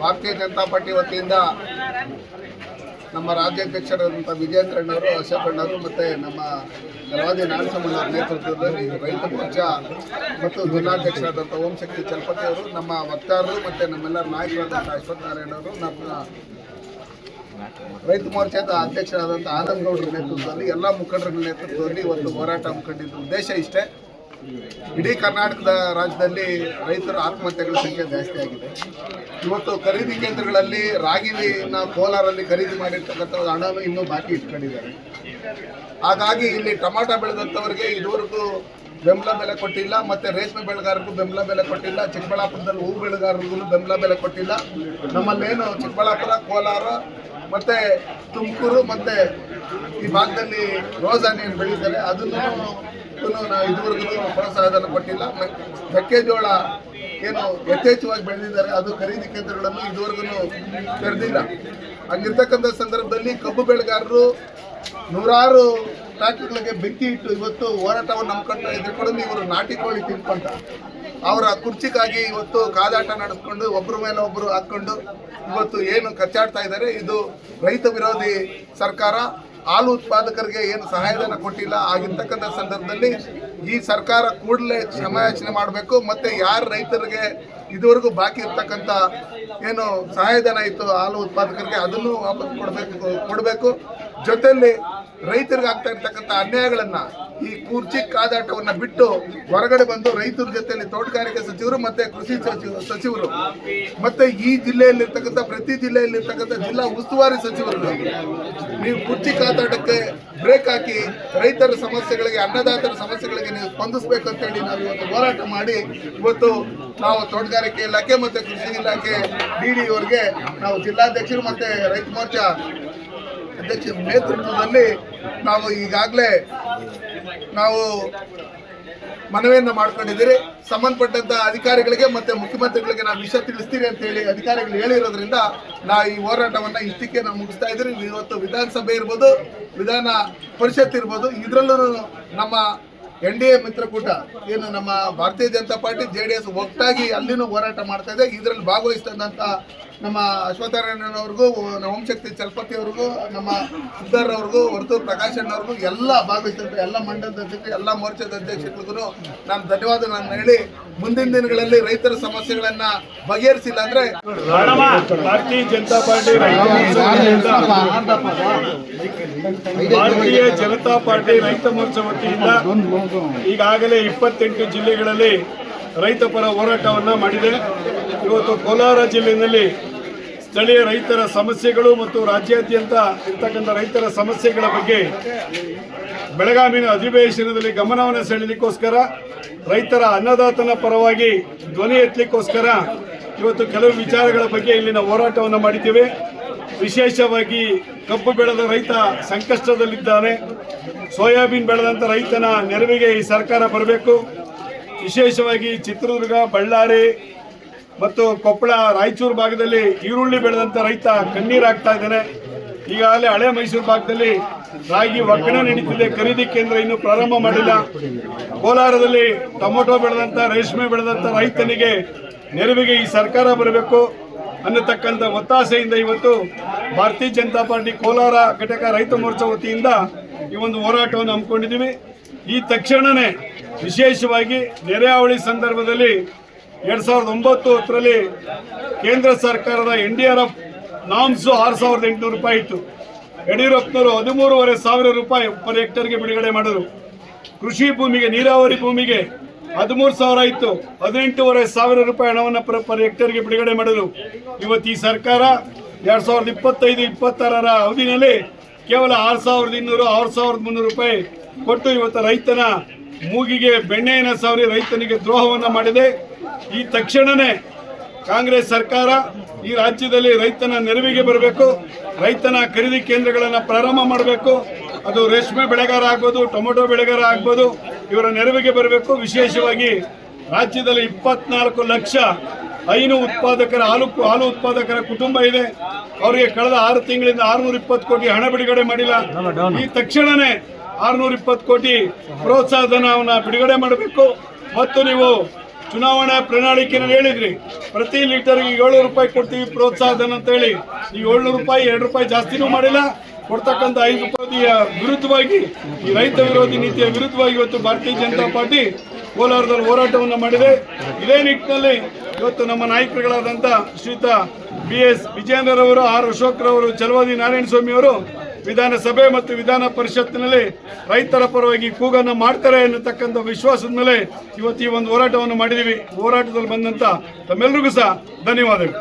ಭಾರತೀಯ ಜನತಾ ಪಾರ್ಟಿ ವತಿಯಿಂದ ನಮ್ಮ ರಾಜ್ಯಾಧ್ಯಕ್ಷರಾದಂಥ ವಿಜಯೇಂದ್ರಣ್ಣವರು ಅಶೋಕಣ್ಣವರು ಮತ್ತು ನಮ್ಮ ಗಲವಾದಿ ನಾರಾಯಣಸ್ವಾಮಣ್ಣವರ ನೇತೃತ್ವದಲ್ಲಿ ರೈತ ಮೋರ್ಚಾ ಮತ್ತು ಜಿಲ್ಲಾಧ್ಯಕ್ಷರಾದಂಥ ಓಂ ಶಕ್ತಿ ಚಲಪತಿ ಅವರು, ನಮ್ಮ ವಕ್ತಾರರು ಮತ್ತು ನಮ್ಮೆಲ್ಲರ ನಾಯಕರಾದಂಥ ಅಶ್ವಥ್ ನಾರಾಯಣವರು ನಮ್ಮ ರೈತ ಮೋರ್ಚಾದ ಅಧ್ಯಕ್ಷರಾದಂಥ ಆನಂದ್ ಗೌಡ್ರ ನೇತೃತ್ವದಲ್ಲಿ, ಎಲ್ಲ ಮುಖಂಡರ ನೇತೃತ್ವದಲ್ಲಿ ಒಂದು ಹೋರಾಟ ಹಮ್ಮಿಕೊಂಡಿದ್ದ ಉದ್ದೇಶ ಇಷ್ಟೇ. ಇಡೀ ಕರ್ನಾಟಕದ ರಾಜ್ಯದಲ್ಲಿ ರೈತರ ಆತ್ಮಹತ್ಯೆಗಳ ಸಂಖ್ಯೆ ಜಾಸ್ತಿ ಆಗಿದೆ. ಇವತ್ತು ಖರೀದಿ ಕೇಂದ್ರಗಳಲ್ಲಿ ರಾಗಿನ ಕೋಲಾರಲ್ಲಿ ಖರೀದಿ ಮಾಡಿರ್ತಕ್ಕಂಥ ಹಣವನ್ನು ಇನ್ನೂ ಬಾಕಿ ಇಟ್ಕೊಂಡಿದ್ದಾರೆ. ಹಾಗಾಗಿ ಇಲ್ಲಿ ಟೊಮಾಟೊ ಬೆಳೆದಂಥವ್ರಿಗೆ ಇದುವರೆಗೂ ಬೆಂಬಲ ಬೆಲೆ ಕೊಟ್ಟಿಲ್ಲ, ಮತ್ತು ರೇಷ್ಮೆ ಬೆಳೆಗಾರರಿಗೂ ಬೆಂಬಲ ಬೆಲೆ ಕೊಟ್ಟಿಲ್ಲ, ಚಿಕ್ಕಬಳ್ಳಾಪುರದಲ್ಲಿ ಹೂ ಬೆಳೆಗಾರರಿಗೂ ಬೆಂಬಲ ಬೆಲೆ ಕೊಟ್ಟಿಲ್ಲ. ನಮ್ಮಲ್ಲೇನು ಚಿಕ್ಕಬಳ್ಳಾಪುರ, ಕೋಲಾರ, ಮತ್ತು ತುಮಕೂರು, ಮತ್ತು ಈ ಭಾಗದಲ್ಲಿ ರೋಸ್ ಏನು ಬೆಳೀತಾರೆ ಅದನ್ನು ನಾವು ಇದುವರೆಗೂ ಪ್ರೋತ್ಸಾಹಧನ ಕೊಟ್ಟಿಲ್ಲ. ಮೆಕ್ಕೆಜೋಳ ಏನು ಯಥೇಚ್ಛವಾಗಿ ಬೆಳೆದಿದ್ದಾರೆ, ಅದು ಖರೀದಿ ಕೇಂದ್ರಗಳನ್ನು ಇದುವರೆಗೂ ತೆರೆದಿಲ್ಲ. ಹಂಗಿರ್ತಕ್ಕಂಥ ಸಂದರ್ಭದಲ್ಲಿ ಕಬ್ಬು ಬೆಳೆಗಾರರು ನೂರಾರು ಫ್ಯಾಕ್ಟ್ರಿಗಳಿಗೆ ಬೆಂಕಿ ಇಟ್ಟು ಇವತ್ತು ಹೋರಾಟವನ್ನು ನಂಬ್ಕೊಂತ ಎದುರ್ಕೊಂಡು ಇವರು ನಾಟಿ ಕೋಳಿ ತಿನ್ಕೊಂಡ ಅವರ ಕುರ್ಚಿಗಾಗಿ ಇವತ್ತು ಕಾದಾಟ ನಡೆಸ್ಕೊಂಡು ಒಬ್ಬರ ಮೇಲೆ ಒಬ್ಬರು ಹಾಕ್ಕೊಂಡು ಇವತ್ತು ಏನು ಕಚ್ಚಾಡ್ತಾ ಇದ್ದಾರೆ, ಇದು ರೈತ ವಿರೋಧಿ ಸರ್ಕಾರ. ಹಾಲು ಉತ್ಪಾದಕರಿಗೆ ಏನು ಸಹಾಯಧನ ಕೊಟ್ಟಿಲ್ಲ ಆಗಿರ್ತಕ್ಕಂಥ ಸಂದರ್ಭದಲ್ಲಿ ಈ ಸರ್ಕಾರ ಕೂಡಲೇ ಕ್ಷಮಾಯಾಚನೆ ಮಾಡಬೇಕು ಮತ್ತೆ ಯಾರು ರೈತರಿಗೆ ಇದುವರೆಗೂ ಬಾಕಿ ಇರ್ತಕ್ಕಂಥ ಏನು ಸಹಾಯಧನ ಇತ್ತು ಹಾಲು ಉತ್ಪಾದಕರಿಗೆ ಅದನ್ನು ವಾಪಸ್ ಕೊಡಬೇಕು ಕೊಡಬೇಕು. ಜೊತೆಯಲ್ಲಿ ರೈತರಿಗೆ ಆಗ್ತಾ ಇರ್ತಕ್ಕಂಥ ಅನ್ಯಾಯಗಳನ್ನ ಈ ಕುರ್ಚಿ ಕಾದಾಟವನ್ನ ಬಿಟ್ಟು ಹೊರಗಡೆ ಬಂದು ರೈತರ ಜೊತೆಯಲ್ಲಿ ತೋಟಗಾರಿಕೆ ಸಚಿವರು ಮತ್ತೆ ಕೃಷಿ ಸಚಿವ ಸಚಿವರು, ಮತ್ತೆ ಈ ಜಿಲ್ಲೆಯಲ್ಲಿ ಇರ್ತಕ್ಕಂಥ ಪ್ರತಿ ಜಿಲ್ಲೆಯಲ್ಲಿ ಇರ್ತಕ್ಕಂಥ ಜಿಲ್ಲಾ ಉಸ್ತುವಾರಿ ಸಚಿವರು ನೀವು ಕುರ್ಚಿ ಕಾದಾಟಕ್ಕೆ ಬ್ರೇಕ್ ಹಾಕಿ ರೈತರ ಸಮಸ್ಯೆಗಳಿಗೆ, ಅನ್ನದಾತರ ಸಮಸ್ಯೆಗಳಿಗೆ ನೀವು ಸ್ಪಂದಿಸಬೇಕು ಅಂತೇಳಿ ನಾವು ಇವತ್ತು ಹೋರಾಟ ಮಾಡಿ, ಇವತ್ತು ನಾವು ತೋಟಗಾರಿಕೆ ಇಲಾಖೆ ಮತ್ತೆ ಕೃಷಿ ಇಲಾಖೆ ಡಿ ಅವರಿಗೆ ನಾವು ಜಿಲ್ಲಾಧ್ಯಕ್ಷರು ಮತ್ತೆ ರೈತ ಮೋರ್ಚಾ ಅಧ್ಯಕ್ಷ ನೇತೃತ್ವದಲ್ಲಿ ನಾವು ಈಗಾಗಲೇ ನಾವು ಮನವಿಯನ್ನು ಮಾಡ್ಕೊಂಡಿದ್ದೀರಿ. ಸಂಬಂಧಪಟ್ಟಂತ ಅಧಿಕಾರಿಗಳಿಗೆ ಮತ್ತೆ ಮುಖ್ಯಮಂತ್ರಿಗಳಿಗೆ ನಾವು ವಿಷಯ ತಿಳಿಸ್ತೀರಿ ಅಂತ ಹೇಳಿ ಅಧಿಕಾರಿಗಳು ಹೇಳಿರೋದ್ರಿಂದ ನಾ ಈ ಹೋರಾಟವನ್ನು ಇಷ್ಟಕ್ಕೆ ನಾವು ಮುಗಿಸ್ತಾ ಇದ್ದೀರಿ. ಇವತ್ತು ವಿಧಾನಸಭೆ ಇರ್ಬೋದು, ವಿಧಾನ ಪರಿಷತ್ ಇರ್ಬೋದು ಇದರಲ್ಲೂ ನಮ್ಮ ಎನ್ ಡಿ ಎ ಮಿತ್ರಕೂಟ, ಏನು ನಮ್ಮ Bharatiya Janata party, J D S ಒಟ್ಟಾಗಿ ಅಲ್ಲಿನೂ ಹೋರಾಟ ಮಾಡ್ತಾ ಇದೆ. ಇದರಲ್ಲಿ ಭಾಗವಹಿಸಿದಂಥ ನಮ್ಮ ಅಶ್ವತ್ಥನಾರಾಯಣವ್ರಿಗೂ ನಮ್ಮ ಚಲಪತಿ ಅವ್ರಿಗೂ, ನಮ್ಮ ಅವ್ರಿಗೂ ಹೊರತು ಪ್ರಕಾಶ್ ಅವ್ರಿಗೂ ಎಲ್ಲ ಭಾಗವಹಿಸಿದ್ರು. ಎಲ್ಲ ಮಂಡಲದ ಅಧ್ಯಕ್ಷರು, ಎಲ್ಲ ಮೋರ್ಚಾದ ಅಧ್ಯಕ್ಷರಿಗೂ ನಾನು ಧನ್ಯವಾದ ನಾನು ಹೇಳಿ ಮುಂದಿನ ದಿನಗಳಲ್ಲಿ ರೈತರ ಸಮಸ್ಯೆಗಳನ್ನ ಬಗೆಹರಿಸಿಲ್ಲ ಅಂದ್ರೆ ಭಾರತೀಯ ಜನತಾ ಪಾರ್ಟಿ ಭಾರತೀಯ ಜನತಾ ಪಾರ್ಟಿ ರೈತ ಮೋರ್ಚಾ ವತಿಯಿಂದ ಈಗಾಗಲೇ ಇಪ್ಪತ್ತೆಂಟು ಜಿಲ್ಲೆಗಳಲ್ಲಿ ರೈತ ಪರ ಹೋರಾಟವನ್ನ ಮಾಡಿದೆ. ಇವತ್ತು ಕೋಲಾರ ಜಿಲ್ಲೆಯಲ್ಲಿ ಸ್ಥಳೀಯ ರೈತರ ಸಮಸ್ಯೆಗಳು ಮತ್ತು ರಾಜ್ಯಾದ್ಯಂತ ಇರ್ತಕ್ಕಂಥ ರೈತರ ಸಮಸ್ಯೆಗಳ ಬಗ್ಗೆ ಬೆಳಗಾವಿನ ಅಧಿವೇಶನದಲ್ಲಿ ಗಮನವನ್ನು ಸೆಳೆಯಲಿಕ್ಕೋಸ್ಕರ ರೈತರ ಅನ್ನದಾತನ ಪರವಾಗಿ ಧ್ವನಿ ಎತ್ತಲಿಕ್ಕೋಸ್ಕರ ಇವತ್ತು ಕೆಲವು ವಿಚಾರಗಳ ಬಗ್ಗೆ ಇಲ್ಲಿನ ಹೋರಾಟವನ್ನು ಮಾಡಿದ್ದೇವೆ. ವಿಶೇಷವಾಗಿ ಕಬ್ಬು ಬೆಳೆದ ರೈತ ಸಂಕಷ್ಟದಲ್ಲಿದ್ದಾನೆ. ಸೋಯಾಬೀನ್ ಬೆಳೆದಂಥ ರೈತನ ನೆರವಿಗೆ ಈ ಸರ್ಕಾರ ಬರಬೇಕು. ವಿಶೇಷವಾಗಿ ಚಿತ್ರದುರ್ಗ, ಬಳ್ಳಾರಿ ಮತ್ತು ಕೊಪ್ಪಳ ರಾಯಚೂರು ಭಾಗದಲ್ಲಿ ಈರುಳ್ಳಿ ಬೆಳೆದಂಥ ರೈತ ಕಣ್ಣೀರಾಗ್ತಾ ಇದ್ದಾನೆ. ಈಗಾಗಲೇ ಹಳೆ ಮೈಸೂರು ಭಾಗದಲ್ಲಿ ರಾಗಿ ಒಕ್ಕಣೆ ನಡೀತಿದೆ ಖರೀದಿ ಕೇಂದ್ರ ಇನ್ನೂ ಪ್ರಾರಂಭ ಮಾಡಿಲ್ಲ. ಕೋಲಾರದಲ್ಲಿ ಟೊಮೊಟೊ ಬೆಳೆದಂಥ ರೇಷ್ಮೆ ಬೆಳೆದಂಥ ರೈತನಿಗೆ ನೆರವಿಗೆ ಈ ಸರ್ಕಾರ ಬರಬೇಕು ಅನ್ನತಕ್ಕಂಥ ಒತ್ತಾಸೆಯಿಂದ ಇವತ್ತು ಭಾರತೀಯ ಜನತಾ ಪಾರ್ಟಿ ಕೋಲಾರ ಘಟಕ ರೈತ ಮೋರ್ಚಾ ವತಿಯಿಂದ ಈ ಒಂದು ಹೋರಾಟವನ್ನು ಹಮ್ಮಿಕೊಂಡಿದ್ದೀವಿ. ಈ ತಕ್ಷಣವೇ ವಿಶೇಷವಾಗಿ ನೆರೆಯಾವಳಿ ಸಂದರ್ಭದಲ್ಲಿ ಎರಡ್ ಸಾವಿರದ ಒಂಬತ್ತು ಹತ್ತರಲ್ಲಿ ಕೇಂದ್ರ ಸರ್ಕಾರದ N D R F norms ಆರು ಸಾವಿರದ ಎಂಟುನೂರು ರೂಪಾಯಿ ಇತ್ತು. ಯಡಿಯೂರಪ್ಪನವರು ಹದಿಮೂರುವರೆ ಸಾವಿರ ರೂಪಾಯಿ ಪರ್ ಹೆಕ್ಟರ್ಗೆ ಬಿಡುಗಡೆ ಮಾಡಿದರು. ಕೃಷಿ ಭೂಮಿಗೆ, ನೀರಾವರಿ ಭೂಮಿಗೆ ಹದಿಮೂರು ಸಾವಿರ ಇತ್ತು. ಹದಿನೆಂಟೂವರೆ ಸಾವಿರ ರೂಪಾಯಿ ಹಣವನ್ನು ಪರ್ ಪರ್ ಹೆಕ್ಟರ್ಗೆ ಬಿಡುಗಡೆ ಮಾಡಿದರು. ಇವತ್ತು ಈ ಸರ್ಕಾರ ಎರಡ್ ಸಾವಿರದ ಇಪ್ಪತ್ತೈದು, ಇಪ್ಪತ್ತಾರರ ಅವಧಿನಲ್ಲಿ ಕೇವಲ ಆರು ಸಾವಿರದ ಇನ್ನೂರು, ಆರು ಸಾವಿರದ ಮುನ್ನೂರು ರೂಪಾಯಿ ಕೊಟ್ಟು ಇವತ್ತು ರೈತನ ಮೂಗಿಗೆ, ಬೆಣ್ಣೆಯನ್ನು ಸವರಿ ರೈತನಿಗೆ ದ್ರೋಹವನ್ನು ಮಾಡಿದೆ. ಈ ತಕ್ಷಣನೇ ಕಾಂಗ್ರೆಸ್ ಸರ್ಕಾರ ಈ ರಾಜ್ಯದಲ್ಲಿ ರೈತನ ನೆರವಿಗೆ ಬರಬೇಕು, ರೈತನ ಖರೀದಿ ಕೇಂದ್ರಗಳನ್ನು ಪ್ರಾರಂಭ ಮಾಡಬೇಕು, ಅದು ರೇಷ್ಮೆ ಬೆಳೆಗಾರ ಆಗ್ಬೋದು, ಟೊಮೊಟೊ ಬೆಳೆಗಾರ ಆಗ್ಬೋದು, ಇವರ ನೆರವಿಗೆ ಬರಬೇಕು. ವಿಶೇಷವಾಗಿ ರಾಜ್ಯದಲ್ಲಿ ಇಪ್ಪತ್ನಾಲ್ಕು ಲಕ್ಷ ಹೈನು ಉತ್ಪಾದಕರ, ಹಾಲು ಹಾಲು ಉತ್ಪಾದಕರ ಕುಟುಂಬ ಇದೆ. ಅವರಿಗೆ ಕಳೆದ ಆರು ತಿಂಗಳಿಂದ ಆರುನೂರ ಇಪ್ಪತ್ತು ಕೋಟಿ ಹಣ ಬಿಡುಗಡೆ ಮಾಡಿಲ್ಲ. ಈ ತಕ್ಷಣವೇ ಆರುನೂರ ಇಪ್ಪತ್ತು ಕೋಟಿ ಪ್ರೋತ್ಸಾಹ ಧನವನ್ನು ಬಿಡುಗಡೆ ಮಾಡಬೇಕು. ಮತ್ತು ನೀವು ಚುನಾವಣಾ ಪ್ರಣಾಳಿಕೆ ಹೇಳಿದ್ರಿ. ಪ್ರತಿ ಲೀಟರ್ಗೆ ಏಳು ರೂಪಾಯಿ ಕೊಡ್ತೀವಿ ಪ್ರೋತ್ಸಾಹಧನ ಅಂತ ಹೇಳಿ ಈ ಏಳ್ನೂರು ರೂಪಾಯಿ, ಎರಡು ರೂಪಾಯಿ ಜಾಸ್ತಿನೂ ಮಾಡಿಲ್ಲ. ಕೊಡ್ತಕ್ಕಂಥ ಐದು ರೂಪಾಯಿಯ ವಿರುದ್ಧವಾಗಿ, ಈ ರೈತ ವಿರೋಧಿ ನೀತಿಯ ವಿರುದ್ಧವಾಗಿ ಇವತ್ತು ಭಾರತೀಯ ಜನತಾ ಪಾರ್ಟಿ ಕೋಲಾರದಲ್ಲಿ ಹೋರಾಟವನ್ನು ಮಾಡಿದೆ. ಇದೇ ನಿಟ್ಟಿನಲ್ಲಿ ಇವತ್ತು ನಮ್ಮ ನಾಯಕರುಗಳಾದಂಥ ಶ್ರೀತ ಬಿ ಎಸ್ ವಿಜೇಂದ್ರರವರು ಆರ್ ಅಶೋಕ್ರವರು ಚಲವಾದಿ ನಾರಾಯಣ ಸ್ವಾಮಿ ಅವರು ವಿಧಾನಸಭೆ ಮತ್ತು ವಿಧಾನ ಪರಿಷತ್ತಿನಲ್ಲಿ ರೈತರ ಪರವಾಗಿ ಕೂಗನ್ನು ಮಾಡ್ತಾರೆ ಎನ್ನುತಕ್ಕಂಥ ವಿಶ್ವಾಸದ ಮೇಲೆ ಇವತ್ತು ಈ ಒಂದು ಹೋರಾಟವನ್ನು ಮಾಡಿದ್ದೀವಿ. ಹೋರಾಟದಲ್ಲಿ ಬಂದಂಥ ತಮ್ಮೆಲ್ಲರಿಗೂ ಸಹ ಧನ್ಯವಾದಗಳು.